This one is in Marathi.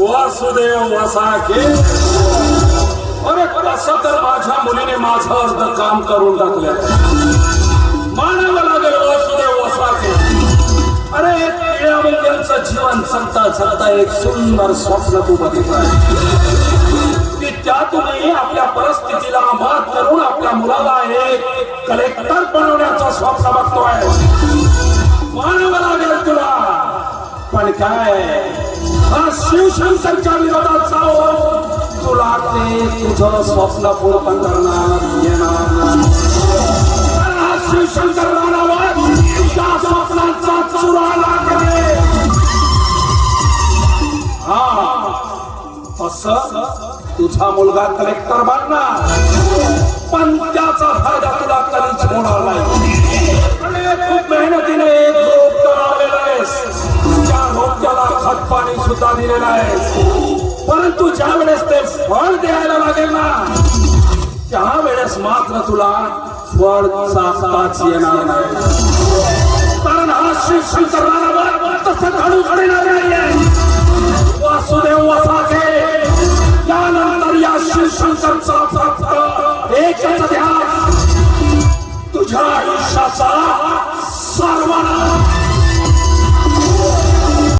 वासुदेव वसाके अरे तसं तर माझ्या मुलीने माझं अर्ध काम करून टाकलं मानावं लागेल वासुदेव वसाके अरे टिळावंतांचं जीवन जगता जगता एक सुंदर स्वप्न तू बघितलं की त्यातूनही आपल्या परिस्थितीला मात करून आपल्या मुलाला एक कलेक्टर बनवण्याचा स्वप्न बघतोय. मानावं लागेल तुला. पण काय? हा शिवशंकरच्या विरोधात जाऊन तुला ते तुझं स्वप्न पूर्ण करणार येणार शिवशंकर त्या स्वप्नाचा चुरा लागले. हा असं तुझा मुलगा कलेक्टर बनणार. सुद्धा दिलेला आहे. परंतु ज्या वेळेस ते फळ द्यायला लागेल ना त्या वेळेस मात्र तुला फळ चाकताच येणार नाही. कारण हा शिवशंकराला तसं घडू घडणार नाहीये. वासुदेव वसाचे त्यानंतर या शिवशंकरचा फक्त एकच ध्यास. तुझ्या आयुष्याचा सर्वांना